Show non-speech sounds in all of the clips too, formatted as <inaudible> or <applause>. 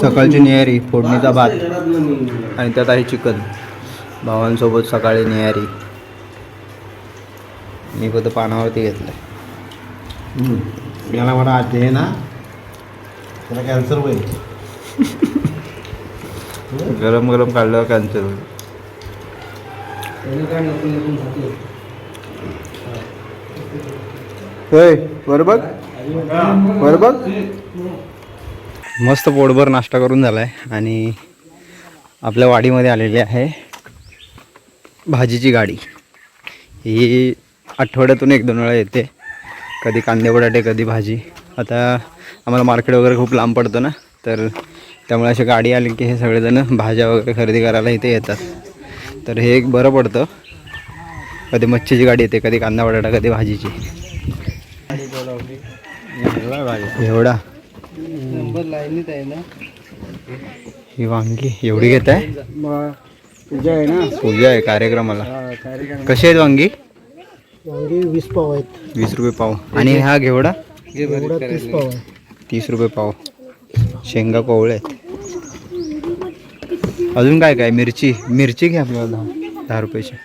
सकाळची निहारी फोडणीचा भात. आणि त्यात आहे चिकन. भावांसोबत सकाळी निहारी मी फक्त पानावरती घेतलंय. याला मला आज आहे ना त्याला कॅन्सर होईल. <laughs> गरम गरम काढल्यावर कॅन्सर होईल. होय बरोबर बरोबर? मस्त पोटभर नाश्ता करून झाला आहे आणि आपल्या वाडीमध्ये आलेली आहे भाजीची गाडी. ही आठवड्यातून एक दोन वेळा येते. कधी कांदे बटाटे कधी भाजी. आता आम्हाला मार्केट वगैरे खूप लांब पडतं ना तर त्यामुळे अशी गाडी आली की हे सगळेजण भाज्या वगैरे खरेदी करायला इथे येतात. तर हे एक बरं पडतं. कधी मच्छीची गाडी येते कधी कांदा बटाटा कधी भाजीची. एवढा? ही वांगी एवढी घेत आहे पूजा आहे ना. पूजा आहे कार्यक्रमाला. कार्यक्रम कशी आहेत वांगी? वांगी वीस पाव आहेत. वीस रुपये पाव. आणि हा घेवडा तीस पाव आहे. तीस रुपये पाव. शेंगा कोवळे आहेत. अजून काय काय? मिरची. मिरची घ्या आपल्याला दहा दहा रुपयाची.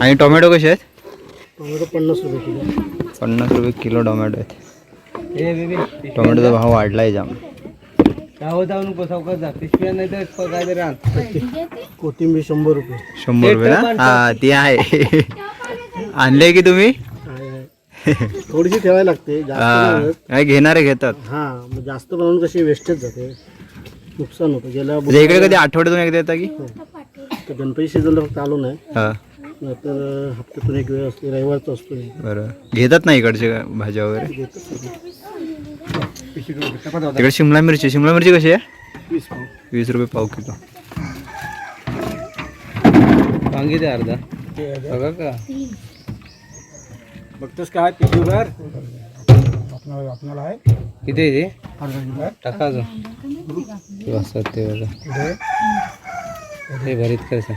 आणि टोमॅटो कसे आहेत? टोमॅटो पन्नास रुपये किलो. पन्नास रुपये किलो टोमॅटो आहेत. टोमॅटोचा भाव वाढला आहे जाम कोथिंबीर शंभर रुपये. शंभर रुपये ना? हा ती आहे. आणले की तुम्ही? थोडीशी ठेवायला लागते हा. काय घेणारे घेतात. हा जास्त बनवून कशी वेस्टेज जाते. नुकसान होतं. गेल्या म्हणजे इकडे कधी आठवड्यातून एकदा येतात की? तर गणपती सीझनला फक्त आलो नाही. हा. नाहीतर हप्त्यातून एक वेळ असते रविवारचा असतो हे. बरं. घेतात ना इकडचे भाज्या वगैरे? घेतो सगळं. तिकडे शिमला मिरची शिमला मिरची कशी आहे? वीस पाव. वीस रुपये पाव किलो. वांगी द्या अर्धा. बघा का? बघतोस काय आपल्याला आहे. किती आहे ते? टाका अजून. ते बघा. हे भरीत करायचं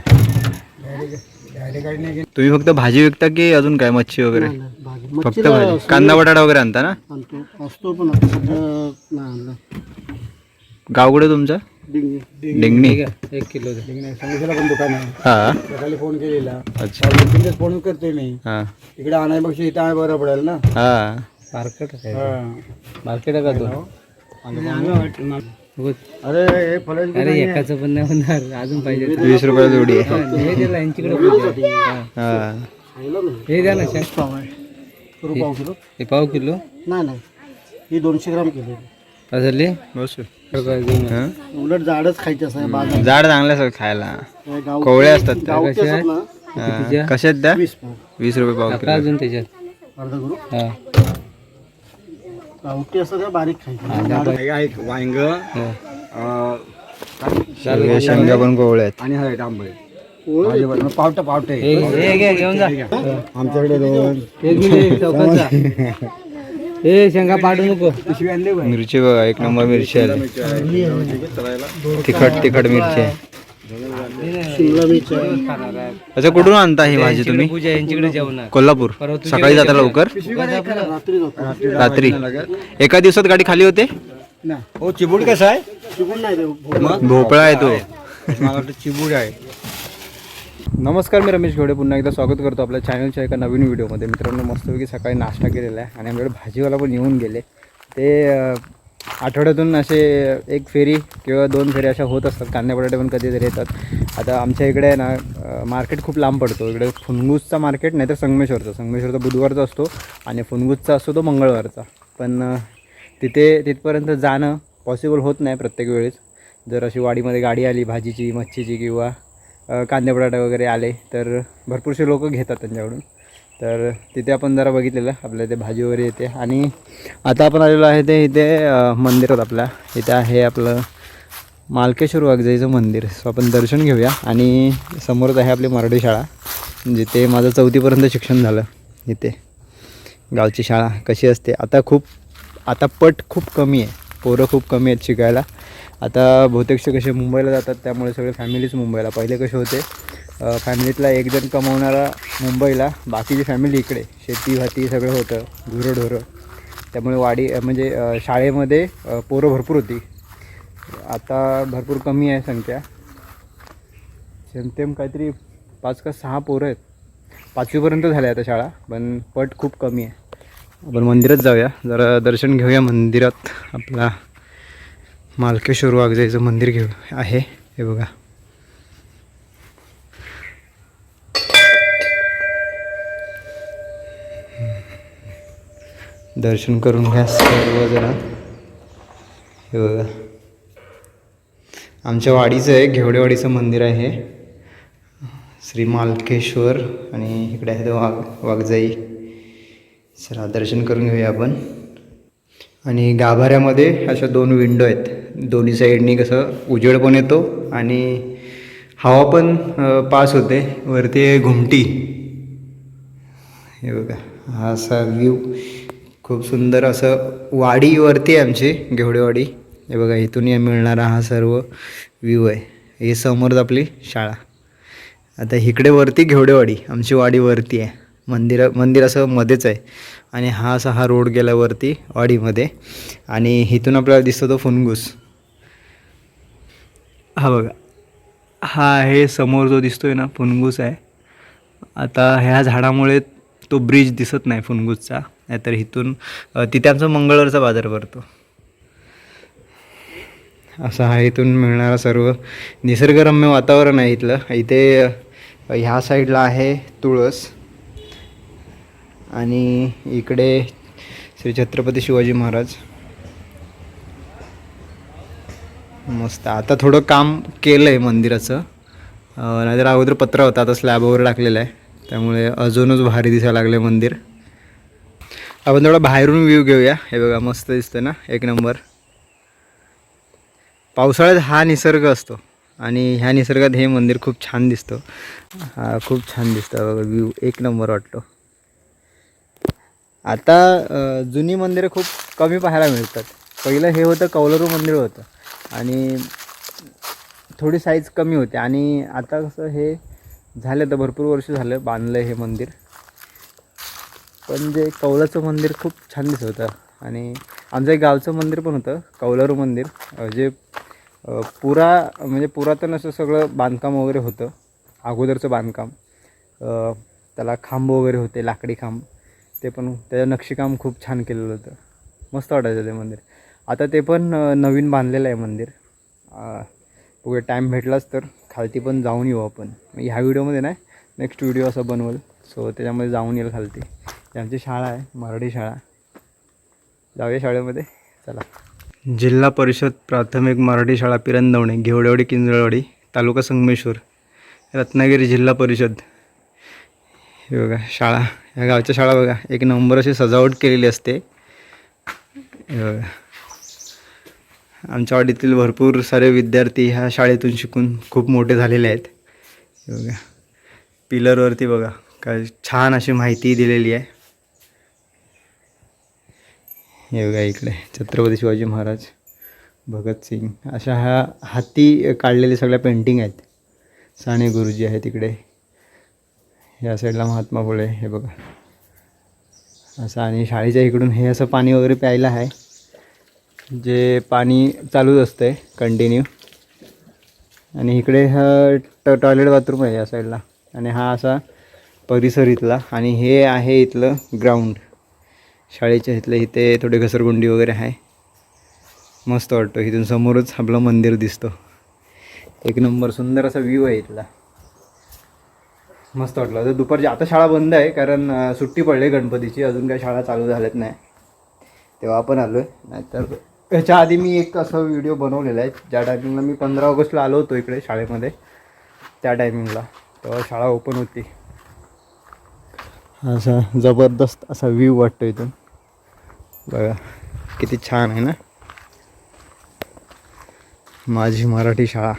तुम्ही फक्त भाजी विकता की अजून काय? मच्छी वगैरे? फक्त भाजी. कांदा बटाटा वगैरे आणता ना? असतो पण गाव कुठे तुमचं? डिंगी. डिंगणी. एक किलो पण दुकान आहे. हा. सकाळी फोन केलेला. अच्छा. फोन करतोय मी. हा. इकडे आणायपेक्षा इथं आहे बरं पडेल ना? हा. मार्केट मार्केट आहे का तो अरे हे अरे एकाचं पण नाही होणार. अजून पाहिजे वीस रुपये जोडी आहे. हे दिला यांच्याकडे हा. हे द्या ना आहे करू पाव किलो? हे पाव किलो? नाही नाही. ही दोनशे ग्राम किलो. उलट जाडच खायचं असं आहे बाजार झाड चांगलं असतात खायला. हे गाव कोवळे असतात ते. गावठी असतात ना. हा. आहेत त्या? वीस पाव. वीस रुपये पाव किलो. अजून त्याच्यात. अर्धा करू? गावठी असं त्या बारीक खायचं? वांग शेंगा पण कोवळे आहेत. आणि हळद आंबे. पावट पावटे. घेऊन जा. आमच्याकडे ए शेंगा पाडू नको. मिरची बघा एक नंबर मिरची आली तिखट तिखट मिरची आहे. अच्छा कुठून आणता ही भाजी तुम्ही? पूजा यांच्याकडे जेवणार कोल्हापूर. सकाळी जाता लवकर? रात्री एका दिवसात गाडी खाली होते? ना. हो चिबूड कसा आहे? भोपळा. आहे तो. मला चिबूड आहे. नमस्कार मी रमेश घेवडे पुन्हा एकदा स्वागत करतो आपल्या चॅनलच्या एका नवीन व्हिडिओमध्ये मित्रांनो मस्तपैकी सकाळी नाश्ता केलेला आहे आणि आमच्याकडे भाजीवाला पण येऊन गेले. ते आठवड्यातून असे एक फेरी किंवा दोन फेरी अशा होत असतात. कांदे बटाटे पण कधीतरी येतात. आता आमच्या इकडे आहे ना मार्केट खूप लांब पडतो. इकडे फुनगूसचा मार्केट नाही तर संगमेश्वरचा. संगमेश्वरचा बुधवारचा असतो आणि फुनगूसचा असतो तो मंगळवारचा. पण तिथे तिथपर्यंत जाणं पॉसिबल होत नाही प्रत्येक वेळेस. जर अशी वाडीमध्ये गाडी आली भाजीची मच्छीची किंवा कांदे बटाटे वगैरे आले तर भरपूरसे लोक घेतात त्यांच्याकडून. तर तिथे आपण जरा बघितलेलं आपल्या इथे भाजी वगैरे येते. आणि आता आपण आलेलो आहे ते इथे मंदिरात आपल्या इथे आहे आपलं मालकेश्वर वागजाईचं मंदिर. सो आपण दर्शन घेऊया. आणि समोरच आहे आपली मराठी शाळा जिथे माझं चौथीपर्यंत शिक्षण झालं इथे. गावची शाळा कशी असते? आता खूप आता पट खूप कमी आहे. पोरं खूप कमी आहेत शिकायला. आता बहुतेकशे कसे मुंबईला जातात त्यामुळे सगळे फॅमिलीच मुंबईला. पहिले कसे होते फॅमिलीतला एक जण कमावणारा मुंबईला बाकीची फॅमिली इकडे. शेती भाती सगळं होतं गुरंढोरं त्यामुळे वाडी म्हणजे शाळेमध्ये पोरं भरपूर होती. आता भरपूर कमी आहे संख्या. जेमतेम काहीतरी पाच का सहा पोरं आहेत. पाचवीपर्यंत झाल्या आता शाळा पण पट खूप कमी आहे. आपण मंदिरात जाऊया. जरा दर्शन घेऊया मंदिरात. आपला मालकेश्वर वाघजाईचं मंदिर घेऊ आहे. हे बघा. दर्शन करून घ्या सर्वजण. हे बघा. आमच्या वाडीचं आहे घेवडेवाडीचं मंदिर आहे. श्री मालकेश्वर आणि इकडे आहे तो वाघ वाघजाई. चला दर्शन करून घेऊया आपण. आणि गाभाऱ्यामध्ये अशा दोन विंडो आहेत. दोन्ही साईडनी कसं उजेड पण येतो आणि हवा पण पास होते. वरती घुमटी. हे बघा हा असा व्ह्यू खूप सुंदर असं वाडीवरती आहे आमची घेवडेवाडी. हे बघा इथून या मिळणारा हा सर्व व्ह्यू आहे. हे समोरच आपली शाळा. आता इकडे वरती घेवडेवाडी आमची वाडीवरती आहे. मंदिर मंदिर असं मध्येच आहे. आणि हा असा हा रोड गेल्यावरती वाडीमध्ये. आणि इथून आपल्याला दिसतो तो फुनगूस. हा बघा. हा आहे समोर जो दिसतोय ना फुनगूस आहे. आता ह्या झाडामुळे तो ब्रिज दिसत नाही फुनगूसचा. नाहीतर इथून तिथे आमचा मंगळवारचा बाजार भरतो. असं हा इथून मिळणारा सर्व निसर्गरम्य वातावरण आहे इथलं. इथे ह्या साईडला आहे तुळस आणि इकडे श्री छत्रपती शिवाजी महाराज. मस्त. आता थोडं काम केलं आहे मंदिराचं नाहीतर अगोदर पत्रा होता आता स्लॅबवर टाकलेलं आहे. त्यामुळे अजूनच भारी दिसायला लागले मंदिर. आपण थोडा बाहेरून व्ह्यू घेऊया. हे बघा मस्त दिसतं ना? एक नंबर पावसाळ्यात हा निसर्ग असतो आणि ह्या निसर्गात हे मंदिर खूप छान दिसतं. हा खूप छान दिसतं. बघा व्ह्यू एक नंबर वाटतो. आता जुनी मंदिरं खूप कमी पाहायला मिळतात. पहिलं हे होतं कौलरू मंदिर होतं आणि थोडी साईज कमी होती. आणि आता कसं हे झालं तर भरपूर वर्ष झालं बांधलं हे मंदिर. पण जे कौलाचं मंदिर खूप छान दिसत होतं. आणि आमचं एक गावचं मंदिर पण होतं कौलारू मंदिर. जे पुरा म्हणजे पुरातन असं सगळं बांधकाम वगैरे होतं अगोदरचं बांधकाम. त्याला खांब वगैरे होते लाकडी खांब. ते पण त्याचं नक्षीकाम खूप छान केलेलं होतं. मस्त वाटायचं ते मंदिर. आता ते पण नवीन बांधलेलं आहे मंदिर. बघूया टाईम भेटलाच तर खालती पण जाऊन येऊ आपण. ह्या व्हिडिओमध्ये नाही नेक्स्ट व्हिडिओ असं बनवल. सो त्याच्यामध्ये जाऊन येईल खालती. आमची शाळा आहे मराठी शाळा. जाऊया शाळेमध्ये. चला. जिल्हा परिषद प्राथमिक मराठी शाळा पिरंदवणे घेवडेवाडी किंजळवाडी तालुका संगमेश्वर रत्नागिरी जिल्हा परिषद. हे बघा शाळा. ह्या गावच्या शाळा बघा. एक नंबर अशी सजावट केलेली असते. हे बघा. आमच्या वाडीतील भरपूर सारे विद्यार्थी ह्या शाळेतून शिकून खूप मोठे झालेले आहेत. हे बघा. पिलरवरती बघा. काय छान अशी माहिती दिलेली आहे. हे बघा इकडे. छत्रपती शिवाजी महाराज भगतसिंग अशा ह्या हाती काढलेल्या सगळ्या पेंटिंग आहेत. साने गुरुजी आहेत तिकडे या साईडला महात्मा फुले हे बघा. असं आणि शाळेच्या इकडून हे असं पाणी वगैरे प्यायला आहे. जे पाणी चालूच असतं आहे कंटिन्यू आणि इकडे हा ट टॉयलेट बाथरूम आहे या साईडला आणि हा असा परिसर इथला. आणि हे आहे इथलं ग्राउंड शाळेच्या इथले इथे थोडे घसरगुंडी वगैरे आहे. मस्त वाटतं. इथून समोरच आपलं मंदिर दिसतो. एक नंबर सुंदर असा व्ह्यू आहे इथला. मस्त वाटलं. तर दुपारची आता शाळा बंद आहे कारण सुट्टी पडली गणपतीची. अजून काही शाळा चालू झाल्यात नाही. तेव्हा आपण आलो आहे नाहीतर ह्याच्या आधी मी एक असा व्हिडिओ बनवलेला आहे. ज्या टायमिंगला मी पंधरा ऑगस्टला आलो होतो इकडे शाळेमध्ये. त्या टायमिंगला तेव्हा शाळा ओपन होती. असा जबरदस्त असा व्ह्यू वाटतो इथून. बघा किती छान आहे ना? माझी मराठी शाळा.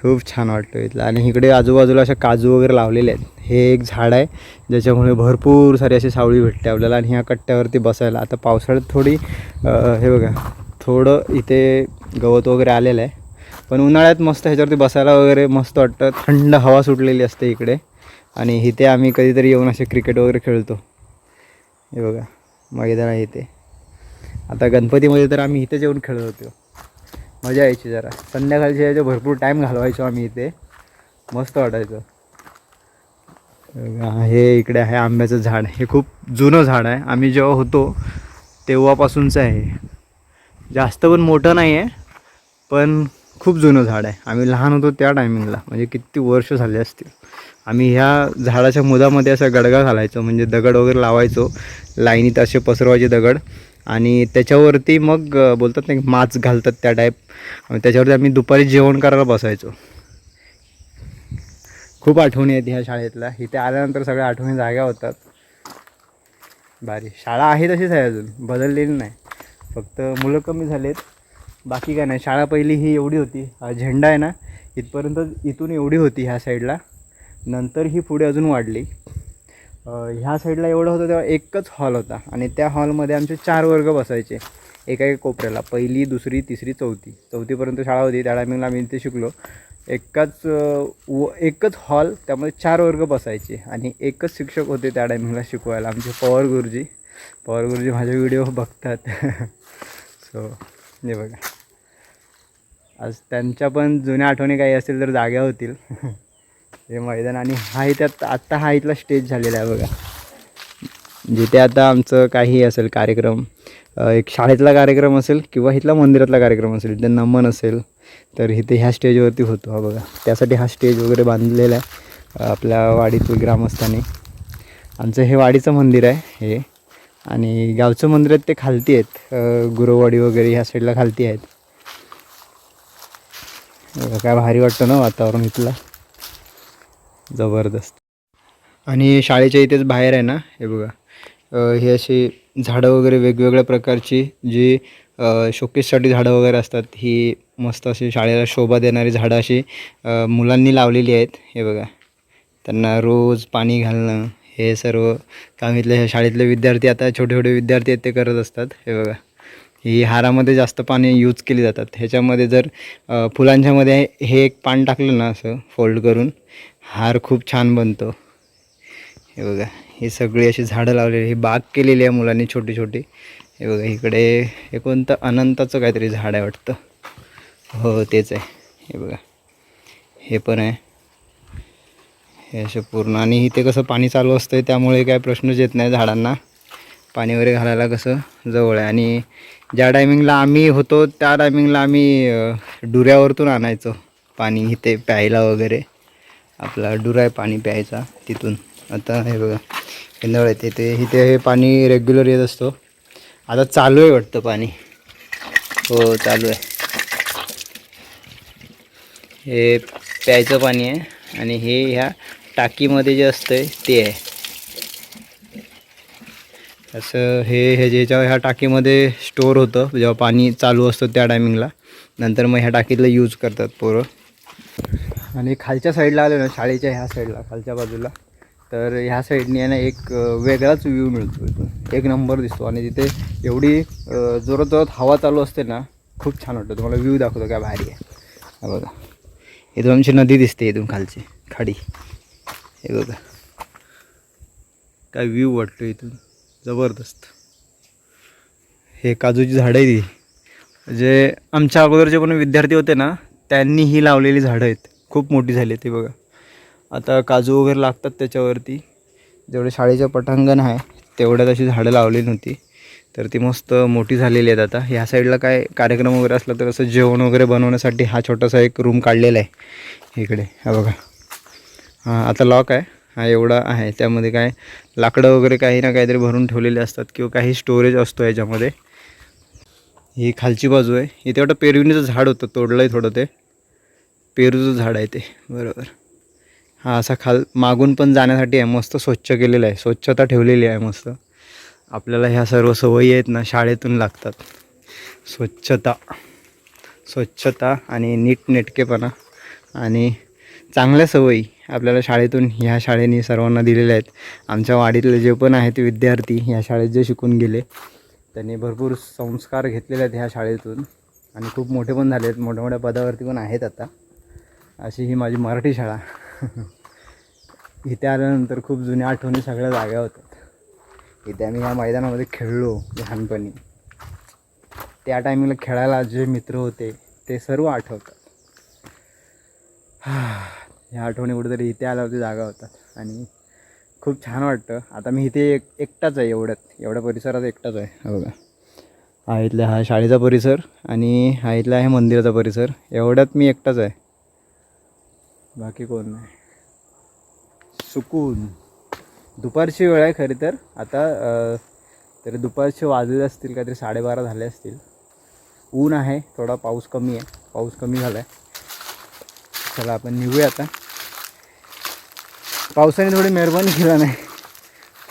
खूप छान वाटतं इथलं. आणि इकडे आजूबाजूला अशा काजू वगैरे लावलेले आहेत. हे एक झाड आहे ज्याच्यामुळे भरपूर सारी अशी सावळी भेटते आपल्याला आणि ह्या कट्ट्यावरती बसायला. आता पावसाळ्यात थोडी हे बघा थोडं इथे गवत वगैरे आलेलं आहे. पण उन्हाळ्यात मस्त ह्याच्यावरती बसायला वगैरे मस्त वाटतं. थंड हवा सुटलेली असते इकडे. आणि इथे आम्ही कधीतरी येऊन असे क्रिकेट वगैरे खेळतो. हे बघा. मैदान आहे इथे. आता गणपतीमध्ये तर आम्ही इथे जेवून खेळत होतो. मजा यायची जरा. संध्याकाळच्या यायचे भरपूर टाईम घालवायचो आम्ही इथे. मस्त वाटायचं. हे इकडे आहे आंब्याचं झाड. हे खूप जुनं झाड आहे. आम्ही जेव्हा होतो तेव्हापासूनचं आहे. जास्त पण मोठं नाही आहे पण खूप जुनं झाड आहे. आम्ही लहान होतो त्या टायमिंगला म्हणजे किती वर्ष झाले असतील. आम्ही ह्या झाडाच्या मुदामध्ये असा गडगा घालायचो. म्हणजे दगड वगैरे लावायचो. लाईनीत असे पसरवायचे दगड. आणि त्याच्यावरती मग बोलतात ना माच घालतात त्या टाईप त्याच्यावरती आम्ही दुपारी जेवण करायला बसायचो. खूप आठवणी आहेत ह्या शाळेतल्या. इथे आल्यानंतर सगळ्या आठवणी जाग्या होतात. भारी. शाळा आहे तशीच आहे अजून. बदललेली नाही. फक्त मुलं कमी झालेत. बाकी काय नाही शाळा पहिली ही एवढी होती. हा झेंडा आहे ना इथपर्यंत इथून एवढी होती ह्या साईडला. नंतर ही पुढे अजून वाढली. ह्या साईडला एवढं होतं तेव्हा एकच हॉल होता आणि त्या हॉलमध्ये आमचे चार वर्ग बसायचे एका एक कोपऱ्याला पहिली दुसरी तिसरी चौथी. चौथीपर्यंत शाळा होती त्या टायमिंगला आम्ही इथे शिकलो. एकाच व एकच हॉल त्यामध्ये चार वर्ग बसायचे आणि एकच शिक्षक होते त्या टायमिंगला शिकवायला आमचे पवार गुरुजी. पवार गुरुजी माझे व्हिडिओ बघतात. <laughs> सो हे बघा. आज त्यांच्या पण जुन्या आठवणी काही असतील तर जाग्या होतील. <laughs> हे मैदान आणि हा त्यात आत्ता हा इथला स्टेज झालेला आहे बघा. जिथे आता आमचं काही असेल कार्यक्रम एक शाळेतला कार्यक्रम असेल किंवा इथला मंदिरातला कार्यक्रम असेल इथे नमन असेल तर इथे ह्या स्टेजवरती होतो हा बघा. त्यासाठी हा स्टेज वगैरे बांधलेला आहे आपल्या वाडीतील ग्रामस्थांनी. आमचं हे वाडीचं मंदिर आहे हे. आणि गावचं मंदिर आहेत ते खालती आहेत. गुरुवाडी वगैरे ह्या साईडला खालती आहेत. काय भारी वाटतं ना वातावरण इथलं. जबरदस्त. आणि शाळेच्या इथेच बाहेर आहे ना हे बघा. हे अशी झाडं वगैरे वेगवेगळ्या प्रकारची जी शोकेससाठी झाडं वगैरे असतात ही मस्त अशी शाळेला शोभा देणारी झाडं अशी मुलांनी लावलेली आहेत हे बघा. त्यांना रोज पाणी घालणं हे सर्व काम इथले हे शाळेतले विद्यार्थी आता छोटे छोटे विद्यार्थी आहेत ते करत असतात हे बघा. ही हारामध्ये जास्त पाने यूज केली जातात. ह्याच्यामध्ये जर फुलांच्यामध्ये हे एक पान टाकलं ना असं फोल्ड करून हार खूप छान बनतो. हे बघा ही सगळी अशी झाडं लावलेली ही बाग केलेली आहे मुलांनी छोटी छोटी. हे बघा इकडे हे कोणतं अनंताचं काहीतरी झाड आहे वाटतं. हो तेच आहे. हे बघा हे पण आहे. हे असे पूर्ण आणि इथे कसं पाणी चालू असतं त्यामुळे काय प्रश्नच येत नाही झाडांना. पाणी वगैरे घालायला कसं जवळ आहे आणि ज्या टायमिंगला आम्ही होतो त्या टायमिंगला आम्ही डुऱ्यावरतून आणायचो पाणी इथे प्यायला वगैरे. आपला डुरा आहे पाणी प्यायचा तिथून. आता हे बघा हे नळ येते ते इथे हे पाणी रेग्युलर येत असतो. आता चालू आहे वाटतं पाणी. हो चालू आहे. हे प्यायचं पाणी आहे आणि हे ह्या टाकीमध्ये जे असतं ते आहे. असं हे हे ह्या टाकीमध्ये स्टोअर होतं जेव्हा पाणी चालू असतं त्या टायमिंगला नंतर मग ह्या टाकीतलं यूज करतात पोरं. आणि खालच्या साईडला आलो ना शाळेच्या ह्या साईडला खालच्या बाजूला तर ह्या साईडने आहे ना एक वेगळाच व्ह्यू मिळतो इथून. एक नंबर दिसतो आणि तिथे एवढी जोरात जोरात हवा चालू असते ना खूप छान वाटतं. तुम्हाला व्ह्यू दाखवतो काय भारी आहे. बघा. इथून आमची नदी दिसते इथून खालची खाडी. हे बघा. काय व्ह्यू वाटतो इथून. जबरदस्त. हे काजूची झाडं आहे ती जे आमच्या अगोदर जे पण विद्यार्थी होते ना त्यांनी ही लावलेली झाडं आहेत. खूप मोठी झाली ती बघा. आता काजू वगैरे लागतात त्याच्यावरती. जेवढे शाळेचं पटांगण आहे तेवढ्यात अशी झाडं लावली नव्हती. तर ती मस्त मोठी झालेली आहेत आता. ह्या साईडला काय कार्यक्रम वगैरे असला तर असं जेवण वगैरे बनवण्यासाठी हा छोटासा एक रूम काढलेला आहे. इकडे हा बघा. हां आता लॉक आहे. हा एवढा आहे. त्यामध्ये काय लाकडं वगैरे काही ना काहीतरी भरून ठेवलेले असतात किंवा काही स्टोरेज असतो याच्यामध्ये. ही खालची बाजू आहे. इथे वाटतं पेरविणीचं झाड होतं तोडलं आहे थोडं ते. पेरूचं झाड आहे ते. बरोबर. हा असा खाल मागून पण जाण्यासाठी आहे. मस्त स्वच्छ केलेलं आहे. स्वच्छता ठेवलेली आहे मस्त. आपल्याला ह्या सर्व सवयी आहेत ना शाळेतून लागतात. स्वच्छता. स्वच्छता आणि नीटनेटकेपणा आणि चांगल्या सवयी. आपल्याला शाळेतून ह्या शाळेने सर्वांना दिलेल्या आहेत. आमच्या वाडीतले जे पण आहेत विद्यार्थी ह्या शाळेत जे शिकून गेले त्यांनी भरपूर संस्कार घेतलेले आहेत ह्या शाळेतून. आणि खूप मोठे पण झाले आहेत. मोठ्या मोठ्या पदावरती पण आहेत आता. अशी ही माझी मराठी शाळा. <laughs> इथे आल्यानंतर खूप जुन्या आठवणी सगळ्या जाग्या होतात इथे आम्ही या मैदानामध्ये खेळलो लहानपणी. त्या टायमिंगला खेळायला जे मित्र होते ते सर्व आठवतात. <sighs> ह्या आठवणी कुठेतरी इथे आल्यावरती जागा होतात. आणि खूप छान वाटतं. आता मी इथे एक एकटाच आहे एवढ्यात. एवढ्या परिसरात एकटाच आहे. हो का हा इथला हा शाळेचा परिसर आणि हा इथला आहे मंदिराचा परिसर. एवढ्यात मी एकटाच आहे. बाकी कोण नाही. सुकून. दुपारची वेळ आहे खरी तर. आता तरी दुपारचे वाजले असतील काहीतरी साडेबारा झाले असतील. ऊन आहे. थोडा पाऊस कमी आहे. पाऊस कमी झाला आहे चला आपण निघूया आता. पावसाने थोडी मेहरबानी केला नाही.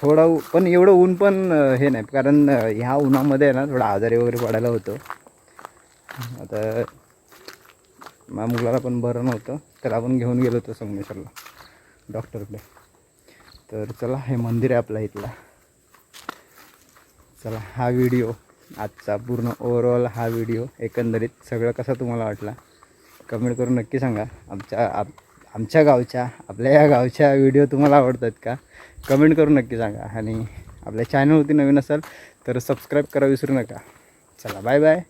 थोडा ऊ- पण एवढं ऊन पण हे नाही. कारण ह्या उन्हामध्ये आहे ना थोडा आजारी वगैरे पडायला होतो. आता मा मुलाला पण बरं नव्हतं. तर आपण घेऊन गेलो होतो संगमेश्वरला डॉक्टरकडे. तर चला हे मंदिर आहे आपला इथला. चला हा व्हिडिओ आजचा पूर्ण ओवरऑल हा व्हिडिओ एकंदरीत सगळं कसा तुम्हाला वाटला? कमेंट करून नक्की सांगा. आमच्या आप आमच्या गावच्या आपल्या या गावच्या व्हिडिओ तुम्हाला आवडतात का? कमेंट करून नक्की सांगा. आणि आपल्या चॅनलवरती नवीन असाल तर सबस्क्राईब करा विसरू नका. चला बाय बाय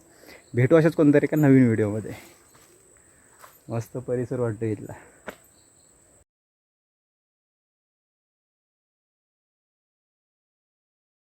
भेटू अशाच कोणतरी का नवीन व्हिडिओमध्ये मस्त परिसर वाटतो इथला.